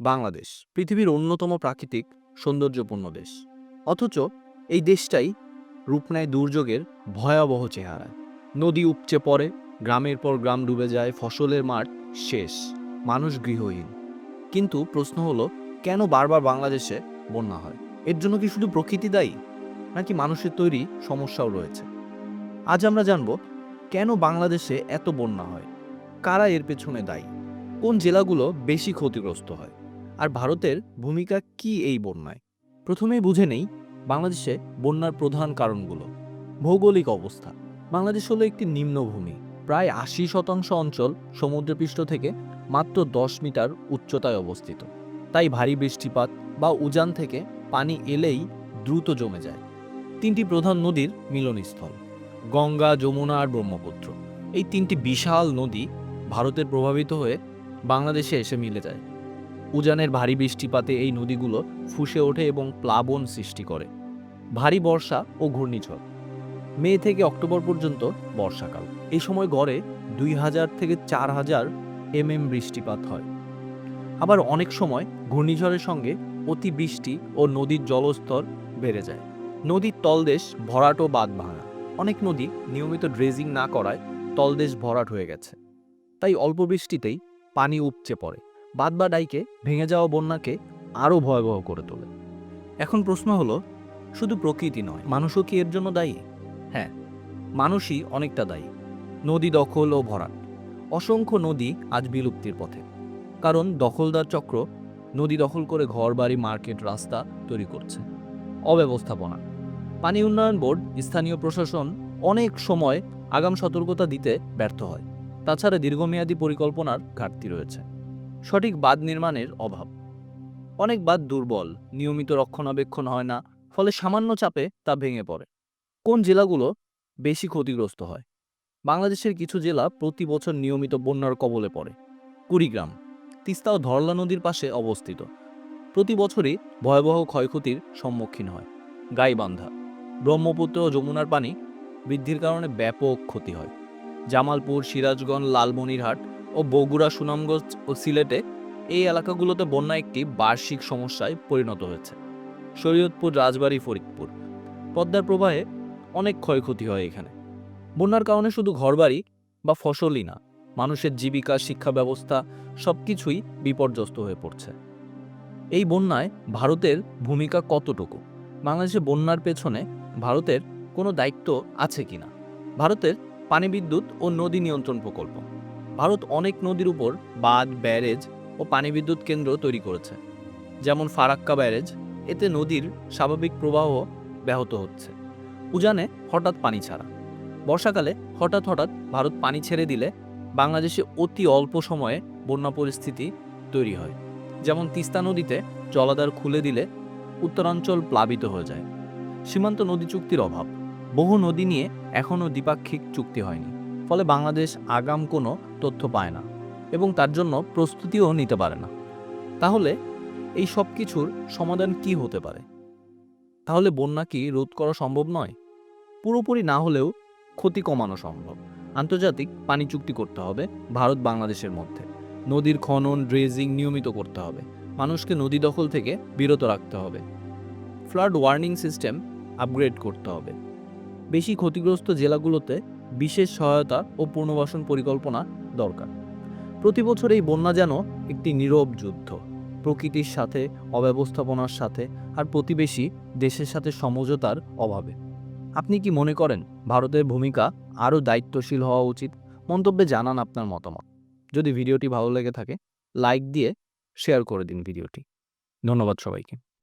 বাংলাদেশ, পৃথিবীর অন্যতম প্রাকৃতিক সৌন্দর্যপূর্ণ দেশ। অথচ এই দেশটাই রূপ নেয় দুর্যোগের ভয়াবহ চেহারা। নদী উপচে পড়ে, গ্রামের পর গ্রাম ডুবে যায়, ফসলের মাঠ শেষ, মানুষ গৃহহীন। কিন্তু প্রশ্ন হলো, কেন বারবার বাংলাদেশে বন্যা হয়? এর জন্য কি শুধু প্রকৃতি দায়ী? নাকি মানুষের তৈরি সমস্যাও রয়েছে? আজ আমরা জানব, কেন বাংলাদেশে এত বন্যা হয়? কারা এর পেছনে দায়ী? কোন জেলাগুলো বেশি ক্ষতিগ্রস্ত হয়? আর ভারতের ভূমিকা কি এই বন্যায়? প্রথমেই বুঝে নেই বাংলাদেশে বন্যার প্রধান কারণগুলো। ভৌগোলিক অবস্থা। বাংলাদেশ হলো একটি নিম্নভূমি প্রায় আশি শতাংশ অঞ্চল সমুদ্রপৃষ্ঠ থেকে মাত্র দশ মিটার উচ্চতায় অবস্থিত। তাই ভারী বৃষ্টিপাত বা উজান থেকে পানি এলেই দ্রুত জমে যায়। তিনটি প্রধান নদীর মিলনস্থল, গঙ্গা, যমুনা আর ব্রহ্মপুত্র। এই তিনটি বিশাল নদী ভারতের প্রভাবিত হয়ে বাংলাদেশে এসে মিলে যায়। উজানের ভারী বৃষ্টিপাতে এই নদীগুলো ফুসে ওঠে এবং প্লাবন সৃষ্টি করে। ভারী বর্ষা ও ঘূর্ণিঝড়। মে থেকে অক্টোবর পর্যন্ত বর্ষাকাল। এই সময় গড়ে দুই হাজার থেকে চার হাজার এমএম বৃষ্টিপাত হয়। আবার অনেক সময় ঘূর্ণিঝড়ের সঙ্গে অতিবৃষ্টি ও নদীর জলস্তর বেড়ে যায়। নদীর তলদেশ ভরাট ও বাঁধ ভাঙা অনেক নদী নিয়মিত ড্রেজিং না করায় তলদেশ ভরাট হয়ে গেছে। তাই অল্প বৃষ্টিতেই পানি উপচে পড়ে। বাদ বা ডাইকে ভেঙে যাওয়া বন্যাকে আরও ভয়াবহ করে তোলে। এখন প্রশ্ন হলো, শুধু প্রকৃতি নয়, মানুষও কি এর জন্য দায়ী? হ্যাঁ মানুষই অনেকটা দায়ী। নদী দখল ও ভরাট। অসংখ্য নদী আজ বিলুপ্তির পথে। কারণ দখলদার চক্র নদী দখল করে ঘরবাড়ি, মার্কেট, রাস্তা তৈরি করছে। অব্যবস্থাপনা। পানি উন্নয়ন বোর্ড, স্থানীয় প্রশাসন অনেক সময় আগাম সতর্কতা দিতে ব্যর্থ হয়। তাছাড়া দীর্ঘমেয়াদী পরিকল্পনার ঘাটতি রয়েছে। সঠিক বাঁধ নির্মাণের অভাব। অনেক বাঁধ দুর্বল, নিয়মিত রক্ষণাবেক্ষণ হয় না, ফলে সামান্য চাপে তা ভেঙে পড়ে। কোন জেলাগুলো বেশি ক্ষতিগ্রস্ত হয়? বাংলাদেশের কিছু জেলা প্রতি বছর নিয়মিত বন্যার কবলে পড়ে। কুড়িগ্রাম, তিস্তা ও ধরলা নদীর পাশে অবস্থিত। প্রতি বছরই ভয়াবহ ক্ষয়ক্ষতির সম্মুখীন হয়। গাইবান্ধা, ব্রহ্মপুত্র ও যমুনার পানি বৃদ্ধির কারণে ব্যাপক ক্ষতি হয়। জামালপুর, সিরাজগঞ্জ, লালমনিরহাট ও বগুড়া সুনামগঞ্জ ও সিলেটে এই এলাকাগুলোতে বন্যা একটি বার্ষিক সমস্যায় পরিণত হয়েছে। শরীয়তপুর, রাজবাড়ী, ফরিদপুর। পদ্মার প্রবাহে অনেক ক্ষয়ক্ষতি হয় এখানে। বন্যার কারণে শুধু ঘরবাড়ি বা ফসলই না, মানুষের জীবিকা শিক্ষা ব্যবস্থা সব কিছুই বিপর্যস্ত হয়ে পড়ছে। এই বন্যায় ভারতের ভূমিকা কতটুকু? বাংলাদেশে বন্যার পেছনে ভারতের কোনো দায়িত্ব আছে কিনা? ভারতের পানি বিদ্যুৎ ও নদী নিয়ন্ত্রণ প্রকল্প। ভারত অনেক নদীর উপর বাঁধ, ব্যারেজ ও পানি বিদ্যুৎ কেন্দ্র তৈরি করেছে। যেমন ফারাক্কা ব্যারেজ, এতে নদীর স্বাভাবিক প্রবাহ ব্যাহত হচ্ছে। উজানে হঠাৎ পানি ছাড়া। বর্ষাকালে হঠাৎ হঠাৎ ভারত পানি ছেড়ে দিলে বাংলাদেশে অতি অল্প সময়ে বন্যা পরিস্থিতি তৈরি হয়। যেমন তিস্তা নদীতে জলাধার খুলে দিলে উত্তরাঞ্চল প্লাবিত হয়ে যায়। সীমান্ত নদী চুক্তির অভাব। বহু নদী নিয়ে এখনও দ্বিপাক্ষিক চুক্তি হয়নি। ফলে বাংলাদেশ আগাম কোনো তথ্য পায় না এবং তার জন্য প্রস্তুতিও নিতে পারে না। তাহলে এই সব কিছুর সমাধান কি হতে পারে? তাহলে বন্যা কি রোধ করা সম্ভব নয়? পুরোপুরি না হলেও ক্ষতি কমানো সম্ভব। আন্তর্জাতিক পানি চুক্তি করতে হবে ভারত বাংলাদেশের মধ্যে। নদীর খনন, ড্রেজিং নিয়মিত করতে হবে। মানুষকে নদী দখল থেকে বিরত রাখতে হবে। ফ্লাড ওয়ার্নিং সিস্টেম আপগ্রেড করতে হবে। বেশি ক্ষতিগ্রস্ত জেলাগুলোতে বিশেষ সহায়তা ও পুনর্বাসন পরিকল্পনা দরকার। প্রতি বছর এই বন্যা যেন একটি নীরব যুদ্ধ, প্রকৃতির সাথে, অব্যবস্থাপনার সাথে আর প্রতিবেশী দেশের সাথে সমঝোতার অভাবে। আপনি কি মনে করেন ভারতের ভূমিকা আরও দায়িত্বশীল হওয়া উচিত? মন্তব্যে জানান আপনার মতামত। যদি ভিডিওটি ভালো লেগে থাকে, লাইক দিয়ে শেয়ার করে দিন ভিডিওটি। ধন্যবাদ সবাইকে।